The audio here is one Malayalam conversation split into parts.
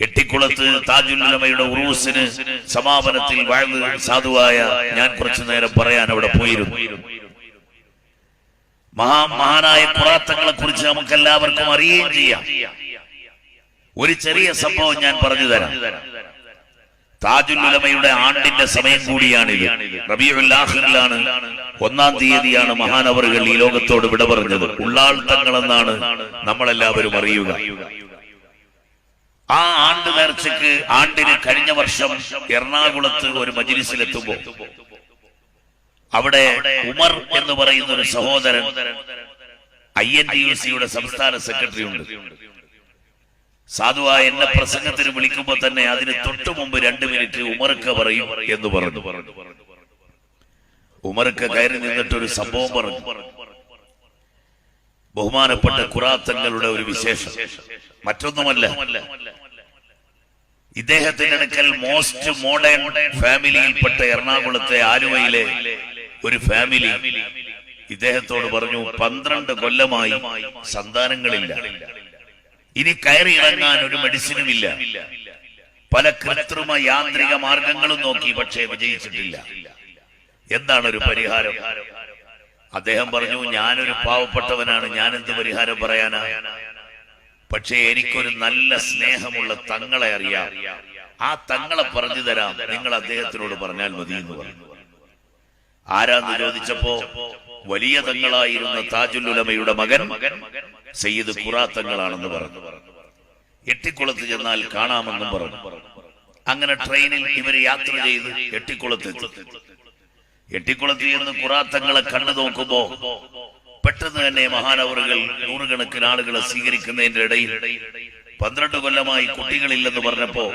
എട്ടിക്കുളത്ത് താജുല്ലമയുടെ ഉറൂസിന് സമാപനത്തിൽ വാഴ്ന്ന് സാധുവായ ഞാൻ കുറച്ചു നേരം പറയാൻ അവിടെ പോയിരുന്നു. മഹാ മഹാനായ കുറാത്തങ്ങളെ കുറിച്ച് നമുക്ക് എല്ലാവർക്കും അറിയുകയും ചെയ്യാം. ഒരു ചെറിയ സംഭവം ഞാൻ പറഞ്ഞു തരാം. താജുലുലമയുടെ ആണ്ടിന്റെ സമയം കൂടിയാണിത്. റബിയുല്ലാഹിലാണ് ഒന്നാം തീയതിയാണ് മഹാനവറുകൾ ഈ ലോകത്തോട് വിട പറഞ്ഞത്. ഉള്ളാൾ തങ്ങളെന്നാണ് നമ്മളെല്ലാവരും അറിയുക. ആ ആണ്ട് നേർച്ചക്ക് ആണ്ടിന് കഴിഞ്ഞ വർഷം എറണാകുളത്ത് ഒരു മജിലിസിലെത്തുമ്പോ അവിടെ ഉമർ എന്ന് പറയുന്ന ഒരു സഹോദരൻ ഐ എൻ ഡി യു സിയുടെ സംസ്ഥാന സെക്രട്ടറി ഉണ്ട് സാധുവായ എന്നെ പ്രസംഗത്തിന് വിളിക്കുമ്പോ തന്നെ അതിന് തൊട്ടു മുമ്പ് രണ്ട് മിനിറ്റ് ഉമർക്ക് പറയും എന്ന് പറഞ്ഞു. ഉമർക്ക് കയറി നിന്നിട്ട് ഒരു സംഭവം പറഞ്ഞു. ബഹുമാനപ്പെട്ട കുറാത്തങ്ങളുടെ ഒരു വിശേഷം. മറ്റൊന്നുമല്ല. ഇദ്ദേഹത്തിന്റെ അടുക്കൽ മോസ്റ്റ് മോഡേൺ ഫാമിലിയിൽപ്പെട്ട എറണാകുളത്തെ ആലുവയിലെ ഒരു ഫാമിലി ഇദ്ദേഹത്തോട് പറഞ്ഞു പന്ത്രണ്ട് കൊല്ലമായി സന്താനങ്ങളില്ല. ഇനി കയറി ഇറങ്ങാൻ ഒരു മെഡിസിനും ഇല്ല പല കൃത്രിമ യാന്ത്രിക മാർഗങ്ങളും നോക്കി പക്ഷേ വിജയിച്ചിട്ടില്ല. എന്താണ് ഒരു പരിഹാരം? അദ്ദേഹം പറഞ്ഞു ഞാനൊരു പാവപ്പെട്ടവനാണ്. ഞാൻ എന്ത് പരിഹാരം പറയാനാ? പക്ഷേ എനിക്കൊരു നല്ല സ്നേഹമുള്ള തങ്ങളെ അറിയാം. ആ തങ്ങളെ പറഞ്ഞു തരാം. നിങ്ങൾ അദ്ദേഹത്തിനോട് പറഞ്ഞാൽ മതി എന്ന് പറഞ്ഞു. ആരാന്ന് ചോദിച്ചപ്പോ വലിയ തങ്ങളായിരുന്ന താജുൽ ഉലമയുടെ മകൻ സയ്യിദ് ഖുറാത്തങ്ങളാണെന്ന് പറഞ്ഞു. എട്ടിക്കുളത്ത് ചെന്നാൽ കാണാമെന്നും പറഞ്ഞു. അങ്ങനെ ട്രെയിനിൽ ഇവർ യാത്ര ചെയ്ത് എട്ടിക്കുളത്തെത്തി എട്ടിക്കുളത്ത് ചെന്ന് ഖുറാത്തങ്ങളെ കണ്ടു നോക്കുമ്പോ പെട്ടെന്ന് തന്നെ മഹാനവറുകൾ നൂറുകണക്കിന് ആളുകളെ സ്വീകരിക്കുന്നതിന്റെ ഇടയിൽ പന്ത്രണ്ട് കൊല്ലമായി കുട്ടികളില്ലെന്ന് പറഞ്ഞപ്പോ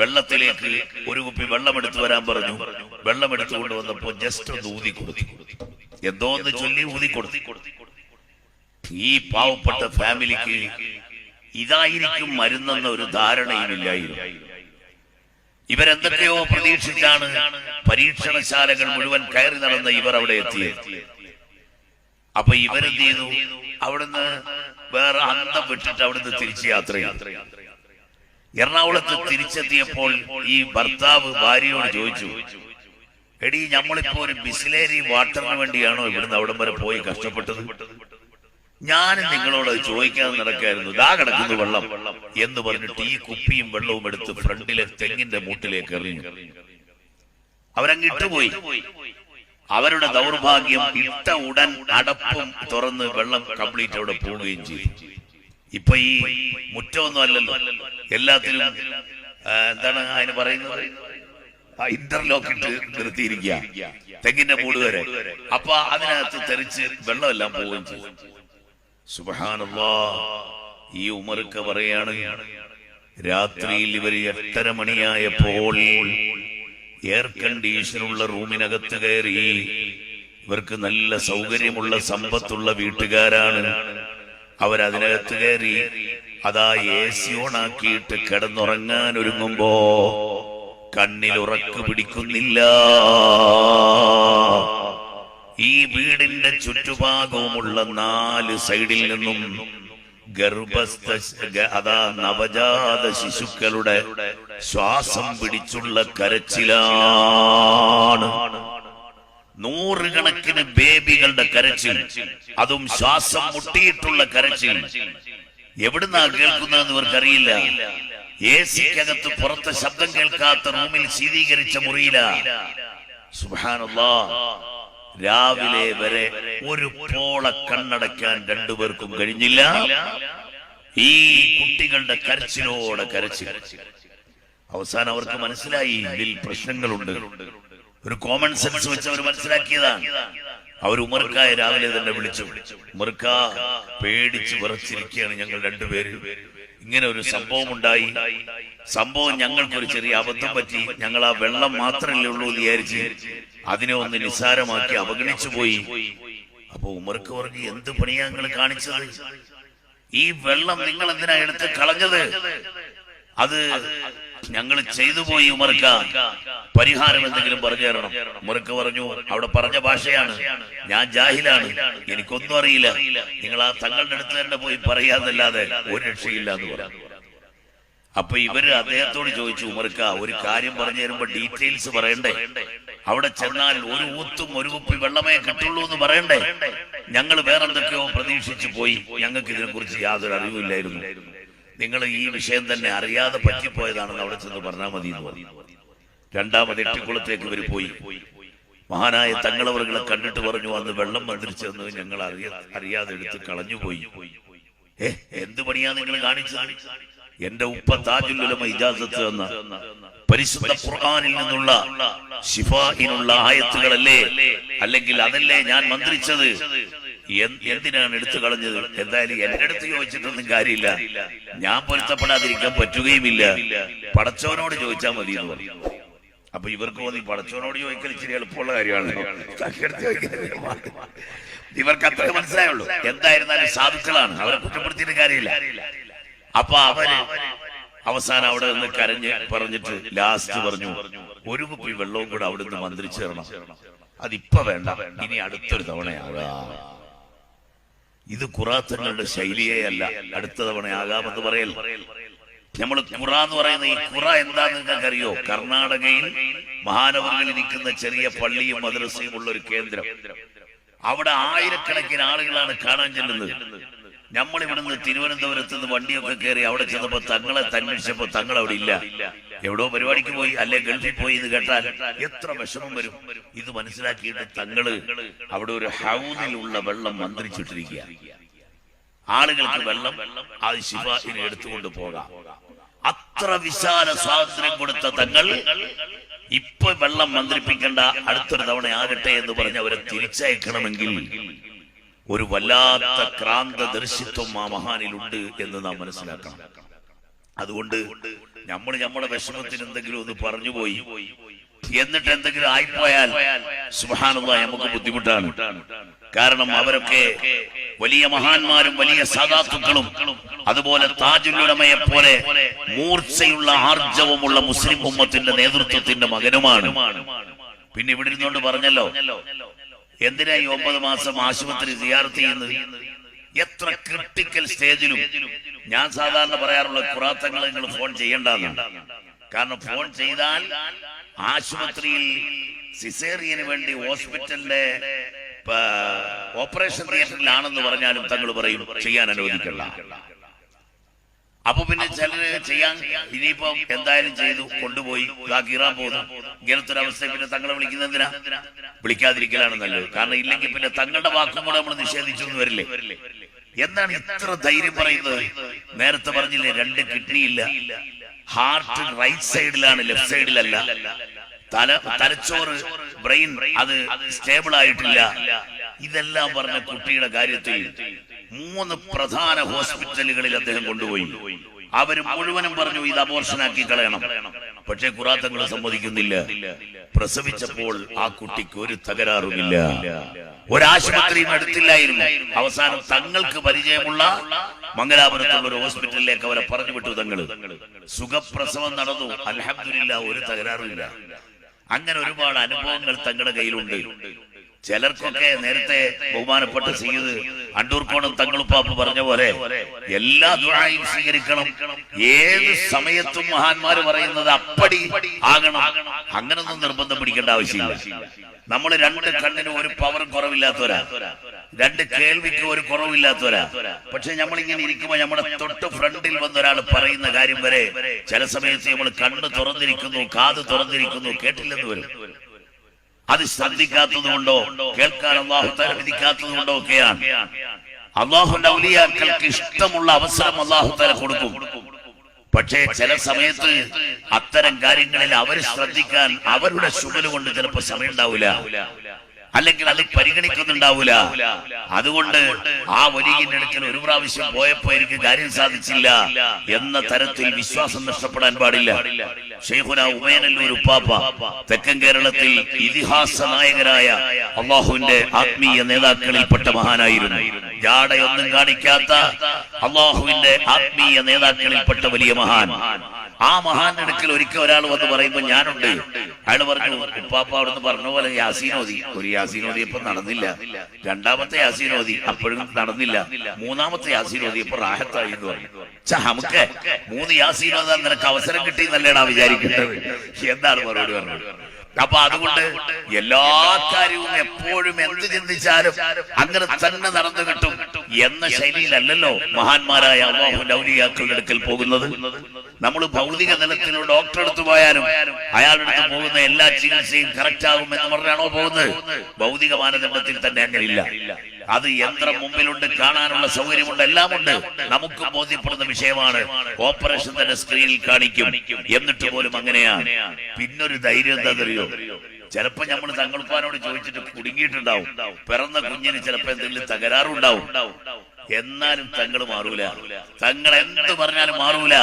വെള്ളത്തിലേക്ക് ഒരു കുപ്പി വെള്ളം എടുത്തു വരാൻ പറഞ്ഞു. വെള്ളം എടുത്തുകൊണ്ട് വന്നപ്പോ ജസ്റ്റ് ഒന്ന് ഊതി കൊടുത്തു. എന്തോ ഒന്ന് ചൊല്ലി ഊതി കൊടുത്തു. ഈ പാവപ്പെട്ട ഫാമിലിക്ക് ഇതായിരിക്കും മരുന്നെന്ന ഒരു ധാരണയുമില്ലായിരുന്നു ഇവരെന്തൊക്കെയോ പ്രതീക്ഷിച്ചാണ് പരീക്ഷണശാലകൾ മുഴുവൻ കയറി നടന്ന ഇവർ അവിടെ എത്തിയത്. അപ്പൊ ഇവരെന്ത് ചെയ്തു? അവിടുന്ന് വേറെ അന്തം വിട്ടിട്ട് അവിടുന്ന് തിരിച്ച് യാത്ര എറണാകുളത്ത് തിരിച്ചെത്തിയപ്പോൾ ഈ ഭർത്താവ് ഭാര്യയോട് ചോദിച്ചു എടി നമ്മളിപ്പോ ഒരു ബിസ്ലേരി വാട്ടറിന് വേണ്ടിയാണോ ഇവിടുന്ന് അവിടം വരെ പോയി കഷ്ടപ്പെട്ടത്? ഞാൻ നിങ്ങളോട് ചോദിക്കാൻ ചോദിക്കാതെ നടക്കായിരുന്നു. ദാ കിടക്കുന്നു വെള്ളം എന്ന് പറഞ്ഞിട്ട് ഈ കുപ്പിയും വെള്ളവും എടുത്ത് ഫ്രണ്ടിലെ തെങ്ങിന്റെ മൂട്ടിലേക്ക് എറിഞ്ഞു. അവരങ്ങ് ഇട്ടുപോയി അവരുടെ ദൗർഭാഗ്യം ഇട്ട ഉടൻ അടപ്പും തുറന്ന് വെള്ളം കംപ്ലീറ്റ് അവിടെ പോവുകയും ചെയ്തു. ഇപ്പൊ ഈ മുറ്റമൊന്നും അല്ലല്ലോ. എല്ലാത്തിലും എന്താണ് അതിന് പറയുന്നത്? ഇന്റർലോക്ക് ഇട്ട് നിർത്തിയിരിക്കുക. തെങ്ങിന്റെ മൂട് വരെ. അപ്പൊ അതിനകത്ത് തെറിച്ച് വെള്ളമെല്ലാം പോവുകയും ചെയ്തു. സുബഹാനല്ലാ. ഈ ഉമർക്ക് പറയാണ് രാത്രിയിൽ ഇവർ എട്ടര മണിയായപ്പോൾ എയർ കണ്ടീഷനുള്ള റൂമിനകത്ത് കയറി. ഇവർക്ക് നല്ല സൗകര്യമുള്ള സമ്പത്തുള്ള വീട്ടുകാരാണ്. അവരതിനകത്ത് കയറി. അതാ എ സി ഓണാക്കിയിട്ട് കിടന്നുറങ്ങാൻ ഒരുങ്ങുമ്പോ കണ്ണിൽ ഉറക്ക് പിടിക്കുന്നില്ല. ഈ വീടിന്റെ ചുറ്റുഭാഗവുമുള്ള നാല് സൈഡിൽ നിന്നും ഗർഭസ്ഥ അതാ നവജാത ശിശുക്കളുടെ ശ്വാസം പിടിച്ചുള്ള കരച്ചിലാണ്. നൂറുകണക്കിന് ബേബികളുടെ കരച്ചിൽ അതും ശ്വാസം മുട്ടിയിട്ടുള്ള കരച്ചിൽ. എവിടുന്നാ കേൾക്കുന്നതെന്ന് ഇവർക്കറിയില്ല. എ സിക്കകത്ത് പുറത്ത് ശബ്ദം കേൾക്കാത്ത റൂമിൽ ശീതീകരിച്ച മുറിയില. സുബാനുള്ള രാവിലെ വരെ ഒരു പോള കണ്ണടയ്ക്കാൻ രണ്ടുപേർക്കും കഴിഞ്ഞില്ല. ഈ കുട്ടികളുടെ കരച്ചിലോടെ കരച്ചിൽ അവസാനം അവർക്ക് മനസ്സിലായി ഇതിൽ പ്രശ്നങ്ങളുണ്ട്. ഒരു കോമൺ സെൻസ് വെച്ച് അവർ മനസ്സിലാക്കിയതാണ്. അവർ ഉമർക്കായ രാവിലെ തന്നെ വിളിച്ചു. ഉമർക്ക പേടിച്ച് വിറച്ചിരിക്കുകയാണ് ഞങ്ങൾ രണ്ടുപേര്. ഇങ്ങനെ ഒരു സംഭവം ഉണ്ടായി. സംഭവം ഞങ്ങൾക്കൊരു ചെറിയ അബദ്ധം പറ്റി. ഞങ്ങൾ ആ വെള്ളം മാത്രമല്ലേ ഉള്ളൂ വിചാരിച്ച് അതിനെ ഒന്ന് നിസാരമാക്കി അവഗണിച്ചു പോയി അപ്പൊ ഉമർക്ക് വർഗി എന്ത് പണിയാ നിങ്ങൾ കാണിച്ചത്? ഈ വെള്ളം നിങ്ങൾ എന്തിനാ എടുത്ത് കളഞ്ഞത്? അത് ഞങ്ങൾ ചെയ്തു പോയി ഉമർക്ക. പരിഹാരം എന്തെങ്കിലും പറഞ്ഞു തരണം. ഉമർക്ക് പറഞ്ഞു അവിടെ പറഞ്ഞ ഭാഷയാണ്. ഞാൻ ജാഹിലാണ്. എനിക്കൊന്നും അറിയില്ല. നിങ്ങൾ ആ തങ്ങളുടെ അടുത്ത് തന്നെ പോയി പറയാന്നല്ലാതെ ഒരു രക്ഷയില്ല എന്ന് പറഞ്ഞു. അപ്പൊ ഇവർ അദ്ദേഹത്തോട് ചോദിച്ചു ഉമർക്ക ഒരു കാര്യം പറഞ്ഞു തരുമ്പോ ഡീറ്റെയിൽസ് പറയണ്ടേ? അവിടെ ചെന്നാൽ ഒരു ഊത്തും ഒരു കുപ്പി വെള്ളമേ കിട്ടുള്ളൂ എന്ന് പറയണ്ടേ? ഞങ്ങൾ വേറെന്തൊക്കെയോ പ്രതീക്ഷിച്ചു പോയി. ഞങ്ങൾക്ക് ഇതിനെ കുറിച്ച് യാതൊരു അറിവില്ലായിരുന്നു നിങ്ങൾ ഈ വിഷയം തന്നെ അറിയാതെ പറ്റിപ്പോയതാണെന്ന് അവിടെ ചെന്ന് പറഞ്ഞാൽ മതി രണ്ടാമത് എട്ടിക്കുളത്തേക്ക് ഇവർ പോയി. മഹാനായ തങ്ങളവറുകളെ കണ്ടിട്ട് പറഞ്ഞു അന്ന് വെള്ളം മന്ത്രിച്ചെന്ന് ഞങ്ങൾ അറിയ അറിയാതെ എടുത്ത് കളഞ്ഞു പോയി എന്ത് പണിയാ നിങ്ങൾ കാണിച്ചത്? എന്റെ ഉപ്പ താജുല്ലുലമ ഇജാസത്ത് എന്ന പരിശുദ്ധ ഖുർആനിൽ നിന്നുള്ള ശിഫാഹിനുള്ള ആയത്തുകളല്ലേ? അല്ലെങ്കിൽ അതല്ലേ ഞാൻ മന്ത്രിച്ചത്? എന്തിനാണ് എടുത്തു കളഞ്ഞത്? എന്തായാലും എന്റെ അടുത്ത് ചോദിച്ചിട്ടൊന്നും കാര്യമില്ല. ഞാൻ പൊരുത്തപ്പെടാതിരിക്കാൻ പറ്റുകയുമില്ല. പടച്ചവനോട് ചോദിച്ചാൽ മതി എന്ന് പറഞ്ഞു. അപ്പൊ ഇവർക്ക് തോന്നി പടച്ചവനോട് ചോദിക്കൽ ഇച്ചിരി എളുപ്പമുള്ള കാര്യമാണ്. ഇവർക്ക് അത്ര മനസ്സിലായുള്ളൂ. എന്തായിരുന്നാലും സാധുക്കളാണ്. അവരെ കുറ്റപ്പെടുത്തിയിട്ട് കാര്യമില്ല. അപ്പൊ അവർ അവസാനം അവിടെ നിന്ന് കരഞ്ഞ് പറഞ്ഞിട്ട് ലാസ്റ്റ് പറഞ്ഞു ഒരു കുപ്പി വെള്ളവും കൂടെ അവിടെ നിന്ന് മന്ത്രിച്ചു തരണം. അതിപ്പോ വേണ്ട. ഇനി അടുത്തൊരു തവണയാകാം. ഇത് കുറാത്തങ്ങളുടെ ശൈലിയേ അല്ല. അടുത്ത തവണയാകാമെന്ന് പറയൽ. നമ്മൾ കുറ എന്ന് പറയുന്ന ഈ കുറ എന്താന്ന് നിങ്ങൾക്കറിയോ? കർണാടകയിൽ മഹാനഗരങ്ങളിൽ നിൽക്കുന്ന ചെറിയ പള്ളിയും മദ്രസയും ഉള്ള ഒരു കേന്ദ്രം. അവിടെ ആയിരക്കണക്കിന് ആളുകളാണ് കാണാൻ ചെല്ലുന്നത്. നമ്മൾ ഇവിടുന്ന് തിരുവനന്തപുരത്ത് നിന്ന് വണ്ടിയൊക്കെ കയറി അവിടെ ചെന്നപ്പോ തങ്ങളെ അന്വേഷിച്ചപ്പോ തങ്ങൾ അവിടെ ഇല്ല. എവിടോ പരിപാടിക്ക് പോയി അല്ലെ ഗൾഫിൽ പോയി എന്ന് കേട്ടാൽ എത്ര വിഷമം വരും. ഇത് മനസ്സിലാക്കിയിട്ട് തങ്ങൾ അവിടെ ഒരു ഹൗദിലുള്ള വെള്ളം മന്ത്രിച്ചിട്ടിരിക്കുക. ആളുകൾക്ക് വെള്ളം അത് ശിവാഹിനെ എടുത്തുകൊണ്ട് പോകാം. അത്ര വിശാല സ്വാതന്ത്ര്യം കൊടുത്ത തങ്ങൾ ഇപ്പൊ വെള്ളം മന്ത്രിപ്പിക്കേണ്ട അടുത്തൊരു തവണ ആകട്ടെ എന്ന് പറഞ്ഞ് അവരെ തിരിച്ചയക്കണമെങ്കിൽ ഒരു വല്ലാത്ത ക്രാന്ത ദർശിത്വം ആ മഹാനിലുണ്ട് എന്ന് നാം മനസ്സിലാക്കണം. അതുകൊണ്ട് നമ്മൾ നമ്മുടെ വിഷമത്തിന് എന്തെങ്കിലും ഒന്ന് പറഞ്ഞു പോയി എന്നിട്ട് എന്തെങ്കിലും ആയിപ്പോയാൽ സുഹാനുള്ള നമുക്ക് ബുദ്ധിമുട്ടാണ്. കാരണം അവരൊക്കെ വലിയ മഹാന്മാരും വലിയ സദാത്തുക്കളും അതുപോലെ താജുലുടമയെ പോലെ മൂർച്ചയുള്ള ആർജവമുള്ള മുസ്ലിം ഉമ്മത്തിന്റെ നേതൃത്വത്തിന്റെ മകനുമാണ്. പിന്നെ ഇവിടെ ഇരുന്നുകൊണ്ട് പറഞ്ഞല്ലോ എന്തിനാ ഈ ഒമ്പത് മാസം ആശുപത്രി സിയാർത്ത് ചെയ്യുന്നത്? എത്ര ക്രിട്ടിക്കൽ സ്റ്റേജിലും ഞാൻ സാധാരണ പറയാറുള്ള കുറാത്തങ്ങൾ നിങ്ങൾ ഫോൺ ചെയ്യേണ്ടതാണ്. കാരണം ഫോൺ ചെയ്താൽ ആശുപത്രിയിൽ സിസേറിയന് വേണ്ടി ഹോസ്പിറ്റലിന്റെ ഓപ്പറേഷൻ തിയേറ്ററിലാണെന്ന് പറഞ്ഞാലും തങ്ങൾ പറയും ചെയ്യാൻ അനുവദിക്കണ്ട. അപ്പൊ പിന്നെ ചിലര് ചെയ്യാൻ ഇനിയിപ്പോ എന്തായാലും ചെയ്തു കൊണ്ടുപോയി. ഇതാ കീറാൻ പോകുന്നു. ഇങ്ങനത്തെ ഒരു അവസ്ഥ പിന്നെ തങ്ങളെ വിളിക്കുന്ന എന്തിനാ? വിളിക്കാതിരിക്കലാണ് നല്ലത്. കാരണം ഇല്ലെങ്കിൽ പിന്നെ തങ്ങളുടെ വാക്കും കൂടെ നമ്മൾ നിഷേധിച്ചു എന്ന് വരില്ലേ? എന്താണ് ഇത്ര ധൈര്യം പറയുന്നത്? നേരത്തെ പറഞ്ഞില്ലേ രണ്ട് കിഡ്നിയില്ല. ഹാർട്ട് റൈറ്റ് സൈഡിലാണ് ലെഫ്റ്റ് സൈഡിലല്ല തല തലച്ചോറ് ബ്രെയിൻ അത് സ്റ്റേബിൾ ആയിട്ടില്ല. ഇതെല്ലാം പറഞ്ഞ കുട്ടിയുടെ കാര്യത്തിൽ മൂന്ന് പ്രധാന ഹോസ്പിറ്റലുകളിൽ അദ്ദേഹം കൊണ്ടുപോയി. അവർ മുഴുവനും പറഞ്ഞു ഇത് അബോർഷനാക്കി കളയണം. പക്ഷേ കുറാത്തങ്ങൾ സമ്മതിക്കുന്നില്ല. പ്രസവിച്ചപ്പോൾ ആ കുട്ടിക്ക് ഒരു തകരാറുമില്ല. ഒരാശുപത്രിയും അടുത്തില്ലായിരുന്നു അവസാനം തങ്ങൾക്ക് പരിചയമുള്ള മംഗലാപുരത്തുള്ള ഒരു ഹോസ്പിറ്റലിലേക്ക് അവരെ പറഞ്ഞു വിട്ടു തങ്ങൾ സുഖപ്രസവം നടന്നു. അലഹമില്ല ഒരു തകരാറുമില്ല. അങ്ങനെ ഒരുപാട് അനുഭവങ്ങൾ തങ്ങളുടെ കയ്യിലുണ്ട്. ചിലർക്കൊക്കെ നേരത്തെ ബഹുമാനപ്പെട്ട സീത് അണ്ടൂർക്കോണം തങ്ങളുപ്പാപ്പ് പറഞ്ഞ പോലെ എല്ലാ ദുരായും സ്വീകരിക്കണം. ഏത് സമയത്തും മഹാന്മാര് പറയുന്നത് അപ്പടി ആകണം. അങ്ങനൊന്നും നിർബന്ധം പിടിക്കേണ്ട ആവശ്യമില്ല. നമ്മൾ രണ്ട് കണ്ണിന് ഒരു പവർ കുറവില്ലാത്തവരാ. രണ്ട് കേൾവിക്ക് ഒരു കുറവില്ലാത്തവരാ. പക്ഷെ നമ്മൾ ഇങ്ങനെ ഇരിക്കുമ്പോൾ നമ്മുടെ തൊട്ട് ഫ്രണ്ടിൽ വന്ന ഒരാൾ പറയുന്ന കാര്യം വരെ ചില സമയത്ത് നമ്മൾ കണ്ണ് തുറന്നിരിക്കുന്നു കാത് തുറന്നിരിക്കുന്നു കേട്ടില്ലെന്ന് വരും. അത് ശ്രദ്ധിക്കാത്തത് കൊണ്ടോ കേൾക്കാൻ അള്ളാഹു തല വിധിക്കാത്തത് കൊണ്ടോ ഒക്കെയാണ്. അള്ളാഹുന്റെ ഔലിയാക്കൾക്ക് ഇഷ്ടമുള്ള അവസരം അള്ളാഹു തല കൊടുക്കും. പക്ഷേ ചില സമയത്ത് അത്തരം കാര്യങ്ങളിൽ അവർ ശ്രദ്ധിക്കാൻ അവരുടെ ശുഭൽ കൊണ്ട് ചിലപ്പോൾ സമയം ഉണ്ടാവില്ല അല്ലെങ്കിൽ അത് പരിഗണിക്കുന്നുണ്ടാവൂല. അതുകൊണ്ട് ആ വലിയ അടുക്കൽ ഒരു പ്രാവശ്യം പോയപ്പോ എനിക്ക് കാര്യം സാധിച്ചില്ല എന്ന തരത്തിൽ വിശ്വാസം നഷ്ടപ്പെടാൻ പാടില്ല. ഷെയ്ഖുന ഉമേനല്ലൂർ ഉപ്പാപ്പ തെക്കൻ കേരളത്തിൽ ഇതിഹാസ നായകരായ അള്ളാഹുവിന്റെ ആത്മീയ നേതാക്കളിൽപ്പെട്ട മഹാനായിരുന്നു. ജാടയൊന്നും കാണിക്കാത്ത അള്ളാഹുവിന്റെ ആത്മീയ നേതാക്കളിൽപ്പെട്ട വലിയ മഹാൻ. ആ മഹാന്റെ അടുക്കൽ ഒരിക്കൽ ഒരാൾ വന്ന് പറയുമ്പോ ഞാനുണ്ട്. അയാൾ പറഞ്ഞു ഉപ്പാപ്പ അവിടുന്ന് പറഞ്ഞ പോലെ യാസീനോദി. ഒരു യാസീനോദി ഇപ്പൊ നടന്നില്ല. രണ്ടാമത്തെ യാസീനോദി അപ്പോഴും നടന്നില്ല. മൂന്നാമത്തെ യാസീനോദി ഇപ്പൊ റാഹത്തായി എന്ന് പറഞ്ഞു. നമുക്ക് മൂന്ന് യാസീനോദ നിനക്ക് അവസരം കിട്ടി എന്നല്ലേടാ വിചാരിക്കുന്നത് എന്താണ് മറുപടി പറഞ്ഞത്? അപ്പൊ അതുകൊണ്ട് എല്ലാ കാര്യവും എപ്പോഴും എന്ത് ചിന്തിച്ചാലും അങ്ങനെ തന്നെ നടന്നു കിട്ടും. എന്ന ശൈലിയിലല്ലല്ലോ മഹാന്മാരായ അള്ളാഹുന്റെ ഔലിയാക്കളുടെ അടുക്കൽ പോകുന്നത്. നമ്മൾ ഭൗതിക നിലത്തിൽ ഡോക്ടർ അടുത്ത് പോയാലും അയാളുടെ അടുത്ത് പോകുന്ന എല്ലാ ചികിത്സയും കറക്റ്റ് ആകും എന്ന് പറഞ്ഞാണോ പോകുന്നത്? ഭൗതിക മാനദണ്ഡത്തിൽ തന്നെ അങ്ങനെയില്ല. അത് യന്ത്രം മുമ്പിലുണ്ട് കാണാനുള്ള സൗകര്യമുണ്ട് എല്ലാം ഉണ്ട് നമുക്ക് ബോധ്യപ്പെടുന്ന വിഷയമാണ് ഓപ്പറേഷൻ തന്നെ സ്ക്രീനിൽ കാണിക്കും. എന്നിട്ട് പോലും അങ്ങനെയാണ് പിന്നൊരു ധൈര്യം എന്താണെന്നറിയോ? ചിലപ്പോ നമ്മൾ തങ്ങൾപ്പാനോട് ചോദിച്ചിട്ട് കുടുങ്ങിയിട്ടുണ്ടാവും. പിറന്ന കുഞ്ഞിന് ചിലപ്പോ എന്തെങ്കിലും തകരാറുണ്ടാവും. എന്നാലും തങ്ങൾ മാറൂല. തങ്ങൾ എന്ത് പറഞ്ഞാലും മാറൂല.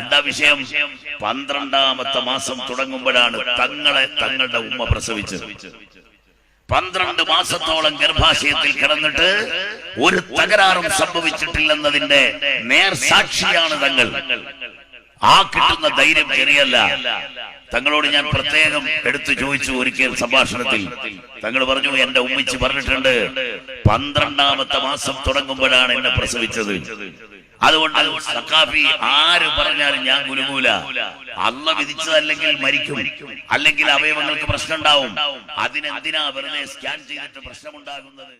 എന്താ വിഷയം? പന്ത്രണ്ടാമത്തെ മാസം തുടങ്ങുമ്പോഴാണ് തങ്ങളെ തങ്ങളുടെ ഉമ്മ പ്രസവിച്ചത്. പന്ത്രണ്ട് മാസത്തോളം ഗർഭാശയത്തിൽ കിടന്നിട്ട് ഒരു തകരാറും സംഭവിച്ചിട്ടില്ലെന്നതിന്റെ നേർ സാക്ഷിയാണ് തങ്ങൾ. ആ കിട്ടുന്ന ധൈര്യം ചെറിയല്ല തങ്ങളോട് ഞാൻ പ്രത്യേകം എടുത്തു ചോദിച്ചു ഒരിക്കൽ സംഭാഷണത്തിൽ. തങ്ങൾ പറഞ്ഞു എന്റെ ഉമ്മിച്ച് പറഞ്ഞിട്ടുണ്ട് പന്ത്രണ്ടാമത്തെ മാസം തുടങ്ങുമ്പോഴാണ് എന്നെ പ്രസവിച്ചത്. അതുകൊണ്ട് സക്കാഫി ആര് പറഞ്ഞാലും ഞാൻ കുലുങ്ങൂല അല്ല വിധിച്ചതല്ലെങ്കിൽ മരിക്കും. അല്ലെങ്കിൽ അവയവങ്ങൾക്ക് പ്രശ്നം ഉണ്ടാവും അതിനെന്തിനാ വെറുതെ സ്കാൻ ചെയ്തിട്ട് പ്രശ്നമുണ്ടാകുന്നത്?